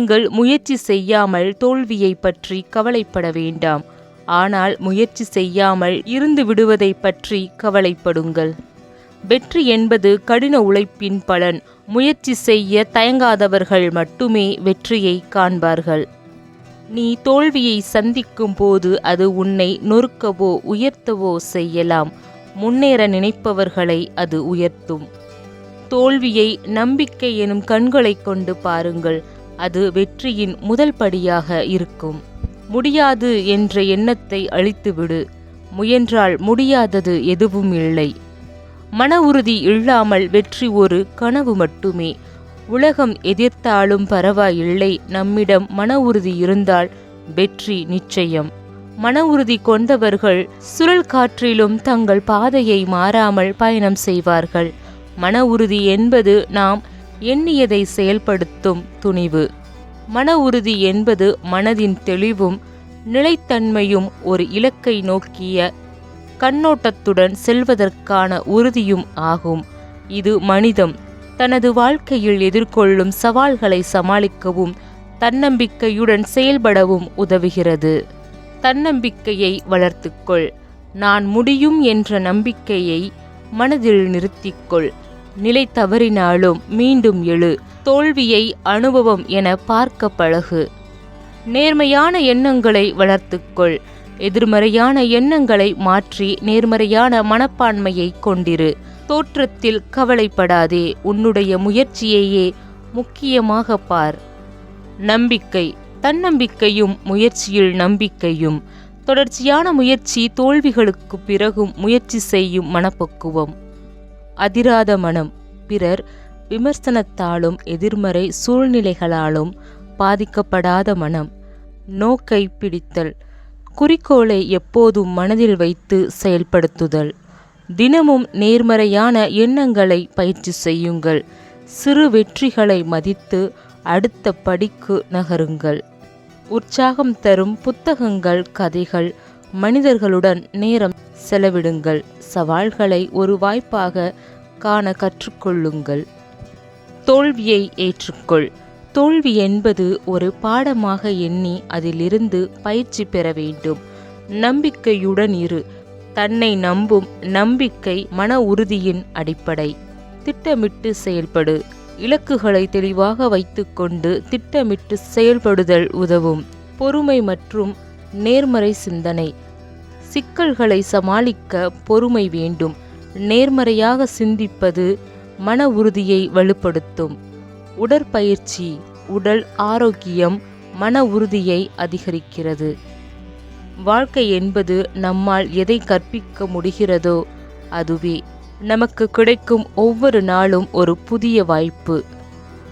நீங்கள் முயற்சி செய்யாமல் தோல்வியை பற்றி கவலைப்பட வேண்டாம். ஆனால் முயற்சி செய்யாமல் இருந்து விடுவதை பற்றி கவலைப்படுங்கள். வெற்றி என்பது கடின உழைப்பின் பலன். முயற்சி செய்ய தயங்காதவர்கள் மட்டுமே வெற்றியை காண்பார்கள். நீ தோல்வியை சந்திக்கும் போது அது உன்னை நொறுக்கவோ உயர்த்தவோ செய்யலாம். முன்னேற நினைப்பவர்களை அது உயர்த்தும். தோல்வியை நம்பிக்கை எனும் கண்களைக் கொண்டு பாருங்கள். அது வெற்றியின் முதல் படியாக இருக்கும். முடியாது என்ற எண்ணத்தை அழித்துவிடு. முயன்றால் முடியாதது எதுவும் இல்லை. மன உறுதி இல்லாமல் வெற்றி ஒரு கனவு மட்டுமே. உலகம் எதிர்த்தாலும் பரவாயில்லை. நம்மிடம் மன உறுதி இருந்தால் வெற்றி நிச்சயம். மன உறுதி கொண்டவர்கள் சுழல் காற்றிலும் தங்கள் பாதையை மாறாமல் பயணம் செய்வார்கள். மன உறுதி என்பது நாம் எண்ணியதை செயல்படுத்தும் துணிவு. மன உறுதி என்பது மனதின் தெளிவும் நிலைத்தன்மையும் ஒரு இலக்கை நோக்கிய கண்ணோட்டத்துடன் செல்வதற்கான உறுதியும் ஆகும். இது மனிதம் தனது வாழ்க்கையில் எதிர்கொள்ளும் சவால்களை சமாளிக்கவும் தன்னம்பிக்கையுடன் செயல்படவும் உதவுகிறது. தன்னம்பிக்கையை வளர்த்துக்கொள். நான் முடியும் என்ற நம்பிக்கையை மனதில் நிறுத்திக்கொள். நிலை தவறினாலும் மீண்டும் எழு. தோல்வியை அனுபவம் என பார்க்க பழகு. நேர்மையான எண்ணங்களை வளர்த்துக்கொள். எதிர்மறையான எண்ணங்களை மாற்றி நேர்மறையான மனப்பான்மையை கொண்டிரு. தோற்றத்தில் கவலைப்படாதே. உன்னுடைய முயற்சியையே முக்கியமாக பார். நம்பிக்கை. தன்னம்பிக்கையும் முயற்சியில் நம்பிக்கையும். தொடர்ச்சியான முயற்சி தோல்விகளுக்கு பிறகும் முயற்சி செய்யும் மனப்பக்குவம். அதிராத மனம். பிறர் விமர்சனத்தாலும் எதிர்மறை சூழ்நிலைகளாலும் பாதிக்கப்படாத மனம். நோக்கை பிடித்தல். குறிக்கோளை எப்போதும் மனதில் வைத்து செயல்படுத்துதல். தினமும் நேர்மறையான எண்ணங்களை பயிற்சி செய்யுங்கள். சிறு வெற்றிகளை மதித்து அடுத்த படிக்கு நகருங்கள். உற்சாகம் தரும் புத்தகங்கள் கதைகள் மனிதர்களுடன் நேரம் செலவிடுங்கள். சவால்களை ஒரு வாய்ப்பாக காண கற்றுக்கொள்ளுங்கள். தோல்வியை ஏற்றுக்கொள். தோல்வி என்பது ஒரு பாடமாக எண்ணி அதிலிருந்து பயிற்சி பெற வேண்டும். நம்பிக்கையுடன் இரு. தன்னை நம்பும் நம்பிக்கை மன உறுதியின் அடிப்படை. திட்டமிட்டு செயல்படு. இலக்குகளை தெளிவாக வைத்துக்கொண்டு திட்டமிட்டு செயல்படுதல் உதவும். பொறுமை மற்றும் நேர்மறை சிந்தனை. சிக்கல்களை சமாளிக்க பொறுமை வேண்டும். நேர்மறையாக சிந்திப்பது மன உறுதியை வலுப்படுத்தும். உடற்பயிற்சி உடல் ஆரோக்கியம் மன உறுதியை அதிகரிக்கிறது. வாழ்க்கை என்பது நம்மால் எதை கற்பிக்க முடிகிறதோ அதுவே. நமக்கு கிடைக்கும் ஒவ்வொரு நாளும் ஒரு புதிய வாய்ப்பு.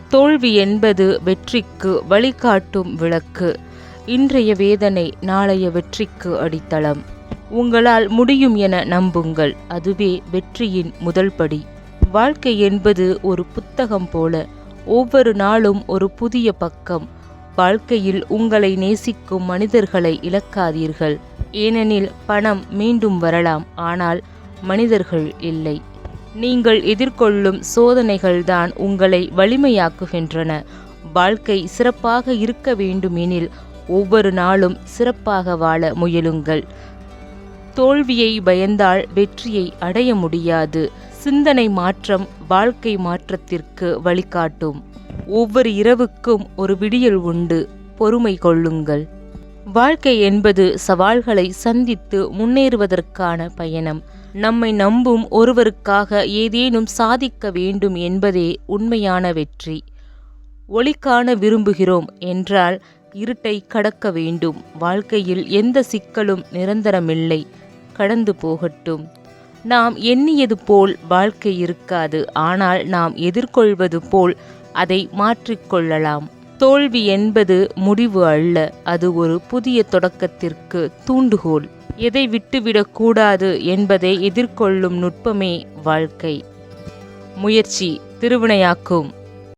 தோல்வி என்பது வெற்றிக்கு வழிகாட்டும் விளக்கு. இன்றைய வேதனை நாளைய வெற்றிக்கு அடித்தளம். உங்களால் முடியும் என நம்புங்கள். அதுவே வெற்றியின் முதல் படி. வாழ்க்கை என்பது ஒரு புத்தகம் போல ஒவ்வொரு நாளும் ஒரு புதிய பக்கம். வாழ்க்கையில் உங்களை நேசிக்கும் மனிதர்களை இழக்காதீர்கள். ஏனெனில் பணம் மீண்டும் வரலாம் ஆனால் மனிதர்கள் இல்லை. நீங்கள் எதிர்கொள்ளும் சோதனைகள்தான் உங்களை வலிமையாக்குகின்றன. வாழ்க்கை சிறப்பாக இருக்க வேண்டுமெனில் ஒவ்வொரு நாளும் சிறப்பாக வாழ முயலுங்கள். தோல்வியை பயந்தால் வெற்றியை அடைய முடியாது. சிந்தனை மாற்றம் வாழ்க்கை மாற்றத்திற்கு வழிகாட்டும். ஒவ்வொரு இரவுக்கும் ஒரு விடியல் உண்டு. பொறுமை கொள்ளுங்கள். வாழ்க்கை என்பது சவால்களை சந்தித்து முன்னேறுவதற்கான பயணம். நம்மை நம்பும் ஒருவருக்காக ஏதேனும் சாதிக்க வேண்டும் என்பதே உண்மையான வெற்றி. ஒளிக்காண விரும்புகிறோம் என்றால் இருட்டை கடக்க வேண்டும். வாழ்க்கையில் எந்த சிக்கலும் நிரந்தரமில்லை. கடந்து போகட்டும். நாம் எண்ணியது போல் வாழ்க்கை இருக்காது. ஆனால் நாம் எதிர்கொள்வது போல் அதை மாற்றிக்கொள்ளலாம் தோல்வி என்பது முடிவு அல்ல. அது ஒரு புதிய தொடக்கத்திற்கு தூண்டுகோல். எதை விட்டுவிடக்கூடாது என்பதை எதிர்கொள்ளும் நுட்பமே வாழ்க்கை. முயற்சி திருவினையாக்கும்.